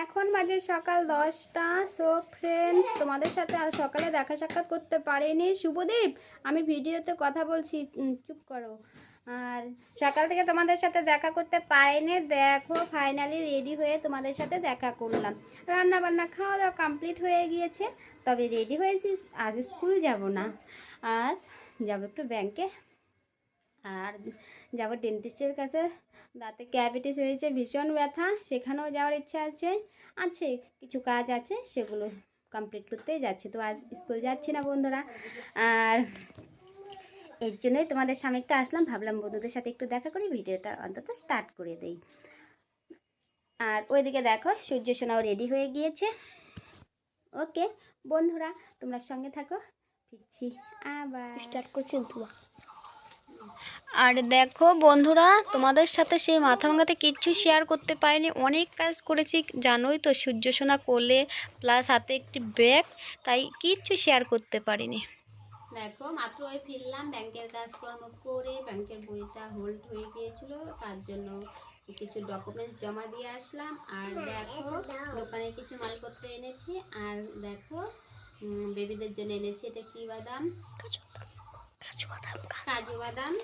এখন বাজে সকাল দশটা সো ফ্রেন্ডস তোমাদের সাথে আর সকালে দেখা সাক্ষাৎ করতে পারিনি। শুভদীপ, আমি ভিডিওতে কথা বলছি চুপ করো। আর সকাল থেকে তোমাদের সাথে দেখা করতে পারিনি, দেখো ফাইনালি রেডি হয়ে তোমাদের সাথে দেখা করলাম। রান্না বান্না খাওয়া দাওয়া কমপ্লিট হয়ে গিয়েছে, তবে রেডি হয়েছি, আজ স্কুল যাব না। আজ যাব একটু ব্যাংকে আর যাব ডেন্টিস্টের কাছে। দাঁতে ক্যাভিটিস হয়েছে ভীষণ ব্যথা, সেখানেও যাওয়ার ইচ্ছা আছে। আছে, কিছু কাজ আছে, সেগুলো কমপ্লিট করতেই যাচ্ছি। তো আজ স্কুল যাচ্ছি না বন্ধুরা। আর এর জন্যই তোমাদের সামনে একটু আসলাম, ভাবলাম বন্ধুদের সাথে একটু দেখা করি, ভিডিওটা অন্তত স্টার্ট করে দেই। আর ওইদিকে দেখো, সূর্য সোনাও রেডি হয়ে গিয়েছে। ওকে বন্ধুরা, তোমরা সঙ্গে থাকো, ফিরছি আবার। স্টার্ট করছেন তো আর দেখো বন্ধুরা তোমাদের সাথে সেই মাথা ভাঙাতে কিচ্ছু শেয়ার করতে পারিনি। অনেক কাজ করেছি জানোই তো সূর্য সোনা কোলে প্লাস হাতে একটি ব্যাগ তাই কিচ্ছু শেয়ার করতে পারিনি। দেখো মাত্র ওই ফিরলাম ব্যাংকের কাজকর্ম করে ব্যাংকের বইটা হোল্ড হয়ে গিয়েছিল তার জন্য কিছু ডকুমেন্টস জমা দিয়ে আসলাম। আর দেখো দোকানে কিছু মালপত্র এনেছি আর দেখো বেবিদের জন্য এনেছি এটা কি বাদাম। কাজু বাদাম কাজু বাদাম।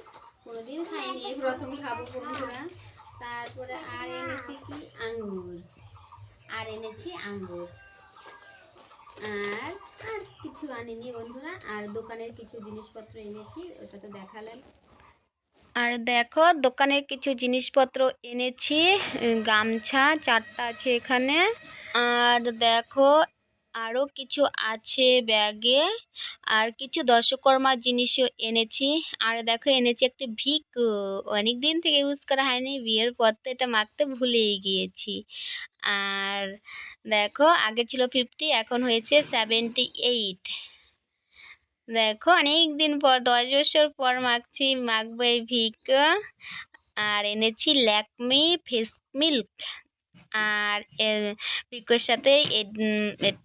কোনোদিন খাইনি প্রথম খাব বন্ধুরা। তারপরে আর এনেছি কি? আঙ্গুর। আর এনেছি আঙ্গুর। আর আর কিছু আনিনি বন্ধুরা আর দোকানের কিছু জিনিসপত্র এনেছি ওটা তো দেখালাম। আর দেখো দোকানের কিছু জিনিসপত্র এনেছি গামছা চারটা আছে এখানে। আর দেখো আরও কিছু আছে ব্যাগে। আর কিছু দশকর্মার জিনিসও এনেছি। আর দেখো, এনেছি একটা ভিক অনেক দিন থেকে ইউজ করা হয়নি, বিয়ের পর তো এটা মাখতে ভুলেই গিয়েছি। আর দেখো, আগে ছিল ফিফটি এখন হয়েছে সেভেন্টি এইট দেখো অনেক দিন পর, দশ বছর পর মাখছি, মাখবো এই ভিক আর এনেছি ল্যাকমি ফেস মিল্ক। আর এর ভিকোর সাথে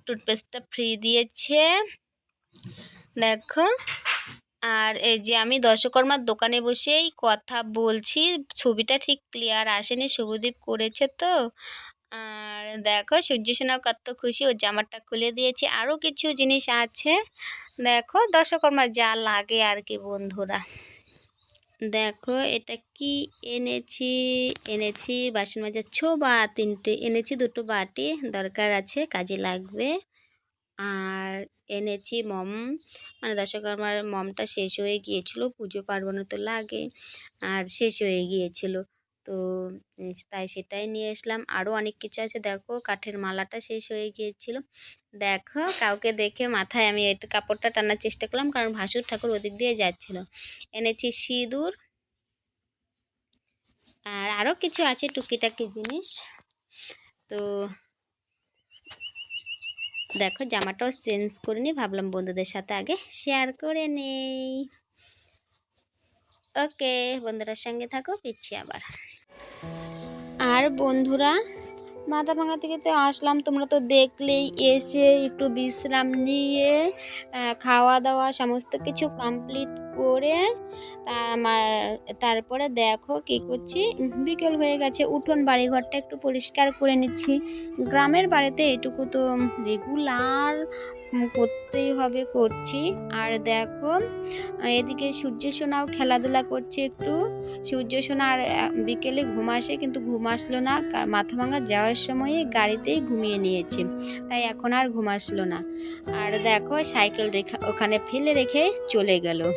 টুথপেস্টটা ফ্রি দিয়েছে। দেখো। আর এই যে আমি দশকর্মার দোকানে বসেই কথা বলছি, ছবিটা ঠিক ক্লিয়ার আসেনি, শুভদীপ করেছে তো। আর দেখো, সূর্য সোনাও কত খুশি ও জামাটা খুলে দিয়েছি। আরও কিছু জিনিস আছে। দেখো দশকর্মার যা লাগে আর কি বন্ধুরা। দেখো, এটা কি এনেছি? এনেছি বাসন মাজার ছোবা তিনটে, এনেছি দুটো বাটি, দরকার আছে, কাজে লাগবে। আর এনেছি মম মানে দশকর্মার মমটা শেষ হয়ে গিয়েছিল, পুজো পার্বণে তো লাগে, আর শেষ হয়ে গিয়েছিল। তো তাই সেটাই নিয়ে আসলাম। আরও অনেক কিছু আছে, দেখো। কাঠের মালাটা শেষ হয়ে গিয়েছিল। দেখো, কাউকে দেখে মাথায় আমি একটু কাপড়টা টানার চেষ্টা করলাম, কারণ ভাসুর ঠাকুর ওদিক দিয়ে যাচ্ছিল। এনেছি সিঁদুর। আর আরও কিছু আছে টুকিটাকি জিনিস। তো দেখো, জামাটাও চেঞ্জ করে নি ভাবলাম বন্ধুদের সাথে আগে শেয়ার করে নেই। ওকে বন্ধুরার সঙ্গে থাকো পিচ্ছি আবার। আর বন্ধুরা মাথা ভাঙা থেকে তো আসলাম, তোমরা তো দেখলেই এসে একটু বিশ্রাম নিয়ে খাওয়া দাওয়া সমস্ত কিছু কমপ্লিট করে, তা আমার তারপরে দেখো কি করছি। বিকেল হয়ে গেছে, উঠোন বাড়িঘরটা একটু পরিষ্কার করে নিচ্ছি। গ্রামের বাড়িতে এটুকু তো রেগুলার করতেই হবে, করছি। আর দেখো, এদিকে সূর্য সোনাও খেলাধুলা করছে একটু। সূর্য সোনা আর বিকেলে ঘুম আসে, কিন্তু ঘুম আসলো না। মাথা ভাঙা যাওয়ার সময়ে গাড়িতেই ঘুমিয়ে নিয়েছে। তাই এখন আর ঘুম আসলো না। আর দেখো, সাইকেল রেখা, ওখানে ফেলে রেখে চলে গেল।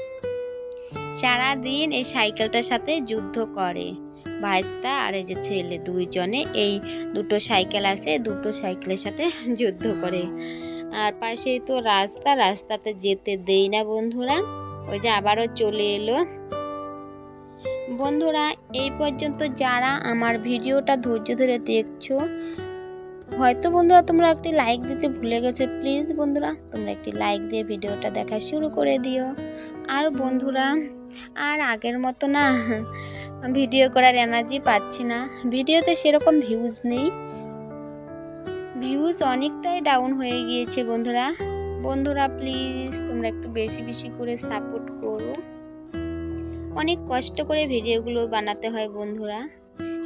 সারাদিন এই সাইকেলটার সাথে যুদ্ধ করে। ভাইস্তা আর এই যে ছেলে দুইজনে, এই দুটো সাইকেল আছে, দুটো সাইকেলের সাথে যুদ্ধ করে। আর পাশেই তো রাস্তা, রাস্তাতে যেতে দেই না বন্ধুরা। ওই যে আবারও চলে এলো। বন্ধুরা, এই পর্যন্ত যারা আমার ভিডিওটা ধৈর্য ধরে দেখছ, হয়তো বন্ধুরা তোমরা একটি লাইক দিতে ভুলে গেছো প্লিজ বন্ধুরা, তোমরা একটি লাইক দিয়ে ভিডিওটা দেখা শুরু করে দিও। আর বন্ধুরা, আর আগের মতো না, ভিডিও করার এনার্জি পাচ্ছি না। ভিডিওতে সেরকম ভিউজ নেই। ভিউজ অনেকটাই ডাউন হয়ে গিয়েছে বন্ধুরা। বন্ধুরা প্লিজ তোমরা একটু বেশি বেশি করে সাপোর্ট করো। অনেক কষ্ট করে ভিডিওগুলো বানাতে হয় বন্ধুরা।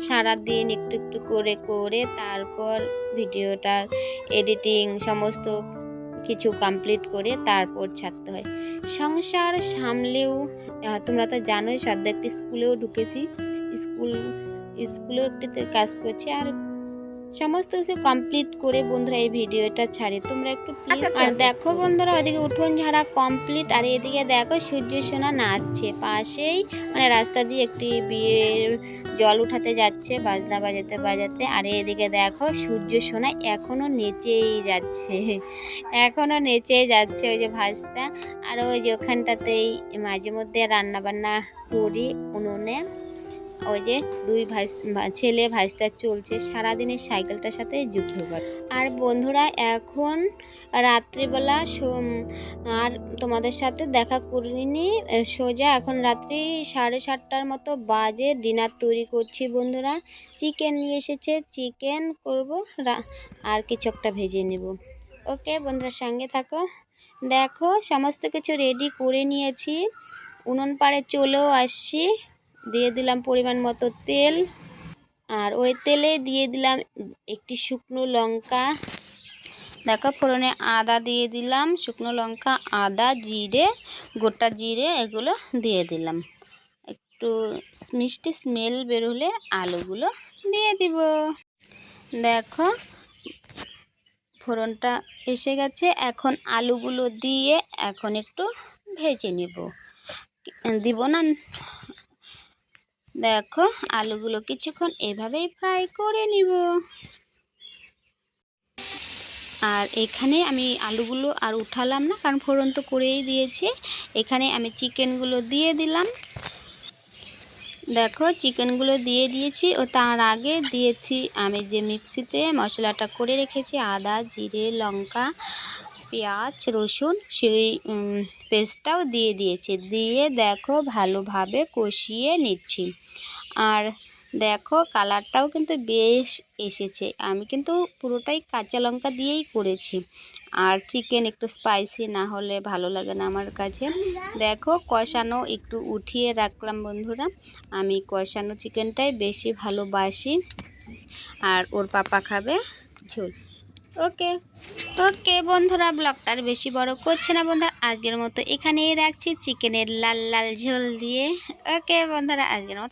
সারাদিন একটু একটু করে করে তারপর ভিডিওটার এডিটিং সমস্ত কিছু কমপ্লিট করে তারপর ছাড়তে হয়। সংসার সামলেও তোমরা তো জানোই সদ্য একটি স্কুলেও ঢুকেছি। স্কুল স্কুলেও একটিতে কাজ করছি আর সমস্ত কিছু কমপ্লিট করে বন্ধুরা এই ভিডিওটা ছাড়ে। তোমরা একটু প্লিজ আচ্ছা, আর দেখো বন্ধুরা ওইদিকে উঠোন ঝাড়া কমপ্লিট আর এদিকে দেখো সূর্য সোনা নাচছে। পাশেই মানে রাস্তা দিয়ে একটি বিয়ের জল উঠাতে যাচ্ছে বাজনা বাজাতে বাজাতে। আর এদিকে দেখো সূর্য সোনা এখনও নেচেই যাচ্ছে। এখনও নেচেই যাচ্ছে ওই যে ভাজটা আর ওই যে ওখানটাতেই মাঝে মধ্যে রান্না বান্না করি উনুনে। ওই যে দুই ভাই ছেলে ভাইস্তার চলছে, সারাদিনের সাইকেলটার সাথে যুদ্ধ করে। আর বন্ধুরা, এখন রাত্রিবেলা আর তোমাদের সাথে দেখা করিনি সোজা এখন রাত্রি সাড়ে সাতটার মতো বাজে ডিনার তৈরি করছি বন্ধুরা। চিকেন নিয়ে এসেছে, চিকেন করব আর কিছু একটা ভেজে নেব। ওকে, বন্ধুরা সঙ্গে থাকো। দেখো, সমস্ত কিছু রেডি করে নিয়েছি। উনুন পাড়ে চলেও আসছি। দিয়ে দিলাম পরিমাণ মতো তেল। আর ওই তেলে দিয়ে দিলাম একটি শুকনো লঙ্কা। দেখো, ফোড়নে আদা দিয়ে দিলাম, শুকনো লঙ্কা, আদা, জিরে, গোটা জিরে, এগুলো দিয়ে দিলাম। একটু মিষ্টি স্মেল বেরোলে আলুগুলো দিয়ে দিব। দেখো, ফোড়নটা এসে গেছে। এখন আলুগুলো দিয়ে এখন একটু ভেজে নেব। দিব না। দেখো আলুগুলো কিছুক্ষণ এভাবেই ফ্রাই করে নিব। আর এখানে আমি আলুগুলো আর উঠালাম না, কারণ ফোড়ন তো করেই দিয়েছি। এখানে আমি চিকেনগুলো দিয়ে দিলাম। দেখো চিকেনগুলো দিয়ে দিয়েছি ও তার আগে দিয়েছি আমি যে মিক্সিতে মশলাটা করে রেখেছি আদা, জিরে, লঙ্কা পেঁয়াজ, রসুন, সেই পেস্টটাও দিয়ে দিয়েছি। দিয়ে দেখো ভালোভাবে কষিয়ে নিচ্ছি। আর দেখো কালারটাও কিন্তু বেশ এসেছে। আমি কিন্তু পুরোটাই কাঁচা লঙ্কা দিয়েই করেছি। আর চিকেন একটু স্পাইসি না হলে ভালো লাগে না আমার কাছে। দেখো কষানো একটু উঠিয়ে রাখলাম বন্ধুরা। আমি কষানো চিকেনটাই বেশি ভালোবাসি। আর ওর পাপা খাবে ঝোল। ওকে। ওকে বন্ধুরা? ব্লগটার বেশি বড় করছে না বন্ধুরা। আজকের মতো এখানেই রাখছি। চিকেনের লাল লাল ঝোল দিয়ে। ওকে বন্ধুরা, আজকের মতো